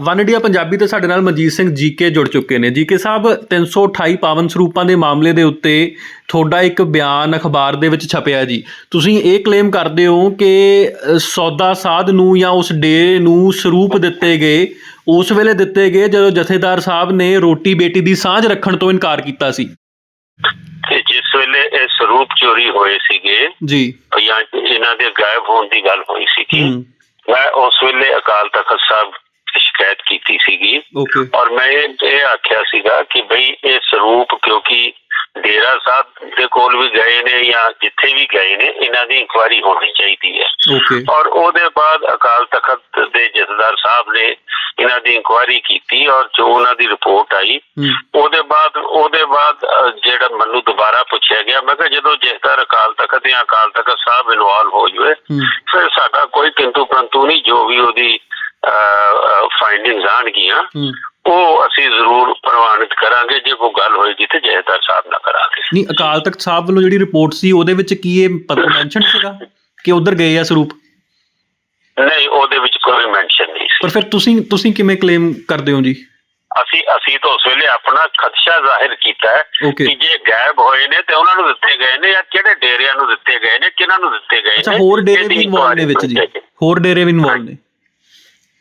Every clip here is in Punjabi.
ਵਨ ਇੰਡੀਆ ਪੰਜਾਬੀ ਤੇ ਸਾਡੇ ਨਾਲ ਮਨਜੀਤ ਸਿੰਘ ਜੀਕੇ ਜੁੜ ਚੁੱਕੇ ਨੇ। ਜੀਕੇ ਸਾਹਿਬ 328 ਪਾਵਨ ਸਰੂਪਾਂ ਦੇ ਮਾਮਲੇ ਦੇ ਉੱਤੇ ਤੁਹਾਡਾ ਇੱਕ ਬਿਆਨ ਅਖਬਾਰ ਦੇ ਵਿੱਚ ਛਪਿਆ ਜੀ। ਤੁਸੀਂ ਇਹ ਕਲੇਮ ਕਰਦੇ ਹੋ ਕਿ ਸੌਦਾ ਸਾਧ ਨੂੰ ਜਾਂ ਉਸ ਡੇਰੇ ਨੂੰ ਸਰੂਪ ਦਿੱਤੇ ਗਏ ਉਸ ਵੇਲੇ ਦਿੱਤੇ ਗਏ ਜਦੋਂ ਜਥੇਦਾਰ ਸਾਹਿਬ ਨੇ ਰੋਟੀ ਬੇਟੀ ਦੀ ਸਾਂਝ ਰੱਖਣ ਤੋਂ ਇਨਕਾਰ ਕੀਤਾ ਸੀ। ਤੇ ਜਿਸ ਵੇਲੇ ਇਹ ਸਰੂਪ ਚੋਰੀ ਹੋਏ ਸੀਗੇ ਜੀ। ਜਾਂ ਇਹਨਾਂ ਦੇ ਗਾਇਬ ਹੋਣ ਦੀ ਗੱਲ ਹੋਈ ਸੀਗੀ ਹੂੰ। ਮੈਂ ਉਸ ਵੇਲੇ ਅਕਾਲ ਤਖਤ ਸਾਹਿਬ ਸ਼ਿਕਾਇਤ ਕੀਤੀ ਸੀਗੀ। ਔਰ ਮੈਂ ਇਹ ਆਖਿਆ ਸੀਗਾ ਕਿ ਭਈ ਇਹ ਸਰੂਪ ਕਿਉਂਕਿ ਡੇਰਾ ਸਾਹਿਬ ਦੇ ਕੋਲ ਵੀ ਗਏ ਨੇ ਜਾਂ ਜਿੱਥੇ ਵੀ ਗਏ ਨੇ ਇਹਨਾਂ ਦੀ ਇਨਕੁਆਇਰੀ ਹੋਣੀ ਚਾਹੀਦੀ ਹੈ। ਔਰ ਉਹਦੇ ਬਾਅਦ ਅਕਾਲ ਤਖਤ ਦੇ ਜਥੇਦਾਰ ਸਾਹਿਬ ਨੇ ਇਹਨਾਂ ਦੀ ਇਨਕੁਆਇਰੀ ਕੀਤੀ ਔਰ ਜੋ ਉਹਨਾਂ ਦੀ ਰਿਪੋਰਟ ਆਈ ਉਹਦੇ ਬਾਅਦ ਉਹਦੇ ਬਾਅਦ ਜਿਹੜਾ ਮੈਨੂੰ ਦੁਬਾਰਾ ਪੁੱਛਿਆ ਗਿਆ ਮੈਂ ਕਿਹਾ ਜਦੋਂ ਜਥੇਦਾਰ ਅਕਾਲ ਤਖਤ ਜਾਂ ਅਕਾਲ ਤਖਤ ਸਾਹਿਬ ਇਨਵੋਲਵ ਹੋ ਜਵੇ ਫਿਰ ਸਾਡਾ ਕੋਈ ਕਿੰਤੂ ਪ੍ਰੰਤੂ ਨਹੀਂ ਜੋ ਵੀ ਉਹਦੀ ਫਾਈਂਡਿੰਗਸ ਆਣਗੀਆਂ ਉਹ ਅਸੀਂ ਜ਼ਰੂਰ ਪ੍ਰਵਾਨਿਤ ਕਰਾਂਗੇ ਜੇ ਕੋਈ ਗੱਲ ਹੋਏਗੀ ਤੇ ਜਥੇਦਾਰ ਸਾਹਿਬ ਨਾਲ ਕਰਾਂਗੇ। ਨਹੀਂ ਅਕਾਲ ਤਖਤ ਸਾਹਿਬ ਵੱਲੋਂ ਜਿਹੜੀ ਰਿਪੋਰਟ ਸੀ ਉਹਦੇ ਵਿੱਚ ਕੀ ਇਹ ਪਤਾ ਮੈਂਸ਼ਨ ਸੀਗਾ? ਕਿ ਉਧਰ ਗਏ ਆ ਸਰੂਪ? ਨਹੀਂ ਉਹਦੇ ਕੋਈ ਮੈਂਸ਼ਨ ਨਹੀਂ ਸੀ। ਪਰ ਫਿਰ ਤੁਸੀਂ ਤੁਸੀਂ ਕਿਵੇਂ ਕਲੇਮ ਕਰਦੇ ਹੋ ਜੀ? ਅਸੀਂ ਅਸੀਂ ਤਾਂ ਉਸ ਵੇਲੇ ਆਪਣਾ ਖਦਸ਼ਾ ਜ਼ਾਹਿਰ ਕੀਤਾ ਕਿ ਜੇ ਗਾਇਬ ਹੋਏ ਨੇ ਤੇ ਉਹਨਾਂ ਨੂੰ ਦਿੱਤੇ ਗਏ ਨੇ ਜਾਂ ਕਿਹੜੇ ਡੇਰਿਆਂ ਨੂੰ ਦਿੱਤੇ ਗਏ ਨੇ ਕਿਹਨਾਂ ਨੂੰ ਦਿੱਤੇ ਗਏ ਅੱਛਾ ਨੇ ਹੋਰ ਡੇਰੇ ਵੀ ਇਨਵੋਲਵ ਨੇ ਵਿੱਚ ਜੀ। ਹੋਰ ਡੇਰੇ ਵੀ ਇਨਵੋਲਵ ਨੇ।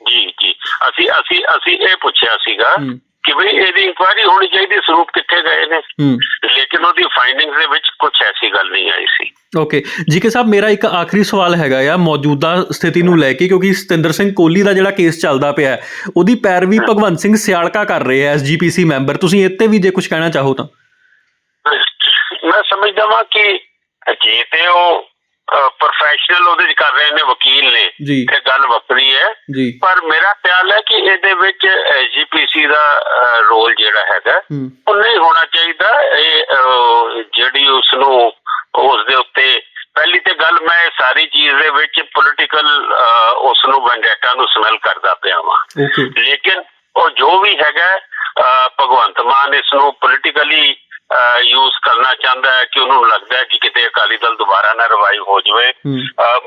ਜੀ ਜੀ। ਅਸੀਂ ਅਸੀਂ ਅਸੀਂ ਇਹ ਪੁੱਛਿਆ ਸੀਗਾ ਕਿ ਭਈ ਇਹਦੀ ਇਨਕੁਆਇਰੀ ਹੋਣੀ ਚਾਹੀਦੀ ਸਰੂਪ ਕਿੱਥੇ ਗਏ ਨੇ ਹੂੰ ਲੇਕਿਨ ਉਹਦੀ ਫਾਈਂਡਿੰਗਸ ਦੇ ਵਿੱਚ ਕੁਝ ਐਸੀ ਗੱਲ ਨਹੀਂ ਆਈ ਸੀ ਓਕੇ ਜੀਕੇ ਸਾਹਿਬ ਮੇਰਾ ਇੱਕ ਆਖਰੀ ਸਵਾਲ ਹੈਗਾ ਆ ਮੌਜੂਦਾ ਸਥਿਤੀ ਨੂੰ ਲੈ ਕੇ ਕਿਉਂਕਿ ਸਤਿੰਦਰ ਸਿੰਘ ਕੋਹਲੀ ਦਾ ਜਿਹੜਾ ਕੇਸ ਚੱਲਦਾ ਪਿਆ ਹੈ, ਉਹਦੀ ਪੈਰਵੀ ਭਗਵੰਤ ਸਿੰਘ ਸਿਆਲਕਾ ਕਰ ਰਹੇ ਆ ਐਸਜੀਪੀਸੀ ਮੈਂਬਰ। ਤੁਸੀਂ ਇੱਥੇ ਵੀ ਜੇ ਕੁਝ ਕਹਿਣਾ ਚਾਹੋ ਤਾਂ। ਮੈਂ ਸਮਝਦਾ ਵਾਂ ਕਿ ਜੇ ਤੇ ਉਹ ਪ੍ਰੋਫੈਸ਼ਨਲ ਉਹਦੇ ਚ ਕਰ ਰਹੇ ਨੇ ਵਕੀਲ ਨੇ। ਤੇ ਗੱਲ ਵੱਖਰੀ ਹੈ। ਪਰ ਮੇਰਾ ਖਿਆਲ ਹੈ ਕਿ ਇਹਦੇ ਵਿੱਚ ਐਸਜੀਪੀਸੀ ਦਾ ਰੋਲ ਜਿਹੜਾ ਹੈਗਾ ਉਹ ਨਹੀਂ ਹੋਣਾ ਚਾਹੀਦਾ। ਇਹ ਜਿਹੜੀ ਉਸ ਨੂੰ ਉਸ ਦੇ ਉੱਤੇ ਪਹਿਲੀ ਤੇ ਗੱਲ ਮੈਂ ਸਾਰੀ ਚੀਜ਼ ਦੇ ਵਿੱਚ ਪੋਲਿਟੀਕਲ ਉਸ ਨੂੰ ਵੈਂਡੇਟਾ ਨੂੰ ਸਮੈਲ ਕਰਦਾ ਪਿਆ ਵਾਂ। ਲੇਕਿਨ ਉਹ ਜੋ ਵੀ ਹੈਗਾ ਭਗਵੰਤ ਮਾਨ ਇਸ ਨੂੰ ਪੋਲਿਟੀਕਲੀ ਯੂਜ਼ ਕਰਨਾ ਚਾਹੁੰਦਾ ਹੈ ਕਿ ਉਹਨੂੰ ਲੱਗਦਾ ਹੈ ਕਿ ਕਿਤੇ ਅਕਾਲੀ ਦਲ ਦੁਬਾਰਾ ਨਾ ਰਿਵਾਈਵ ਹੋ ਜਾਵੇ।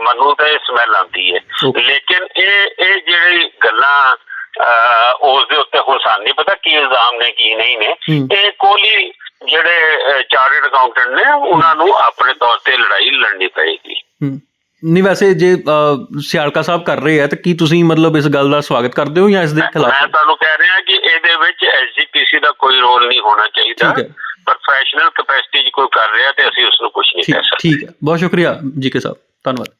ਮੈਨੂੰ ਤਾਂ ਇਹ ਸਮੈਲ ਆਉਂਦੀ ਹੈ. ਲੇਕਿਨ ਇਹ ਇਹ ਜਿਹੜੀ ਗੱਲਾਂ ਉਸ ਦੇ ਉੱਤੇ ਹੁਣ ਸਾਨੂੰ ਨਹੀਂ ਪਤਾ ਕੀ ਇਲਜ਼ਾਮ ਨੇ ਕੀ ਨਹੀਂ ਨੇ। ਇਹ ਕੋਹਲੀ ਜਿਹੜੇ ਚਾਰਟਰਡ ਅਕਾਊਂਟੈਂਟ ਨੇ ਉਹਨਾਂ ਨੂੰ ਆਪਣੇ ਤੌਰ ਲੜਨੀ ਪਏਗੀ। ਨਹੀਂ ਵੈਸੇ ਜੇ ਸਿਆਲਕਾ ਸਾਹਿਬ ਕਰ ਰਹੇ ਆ ਤਾਂ ਕੀ ਤੁਸੀਂ ਮਤਲਬ ਇਸ ਗੱਲ ਦਾ ਸਵਾਗਤ ਕਰਦੇ ਹੋ ਜਾਂ ਇਸ ਦੇ ਮੈਂ ਖਿਲਾਫ? ਤੁਹਾਨੂੰ ਕਹਿ ਰਿਹਾ ਕਿ ਇਹਦੇ ਵਿੱਚ ਐਸਜੀਪੀਸੀ ਦਾ ਕੋਈ ਰੋਲ ਨਹੀਂ ਹੋਣਾ ਚਾਹੀਦਾ। ਪ੍ਰੋਫੈਸ਼ਨਲ ਕਪੈਸਿਟੀ 'ਚ ਕੋਈ ਕਰ ਰਿਹਾ ਤੇ ਅਸੀਂ ਉਸ ਨੂੰ ਕੁਝ ਨਹੀਂ ਕਹਿ ਸਕਦੇ ਠੀਕ ਹੈ। ਬਹੁਤ ਸ਼ੁਕਰੀਆ ਜੀਕੇ ਸਾਹਿਬ। ਧੰਨਵਾਦ।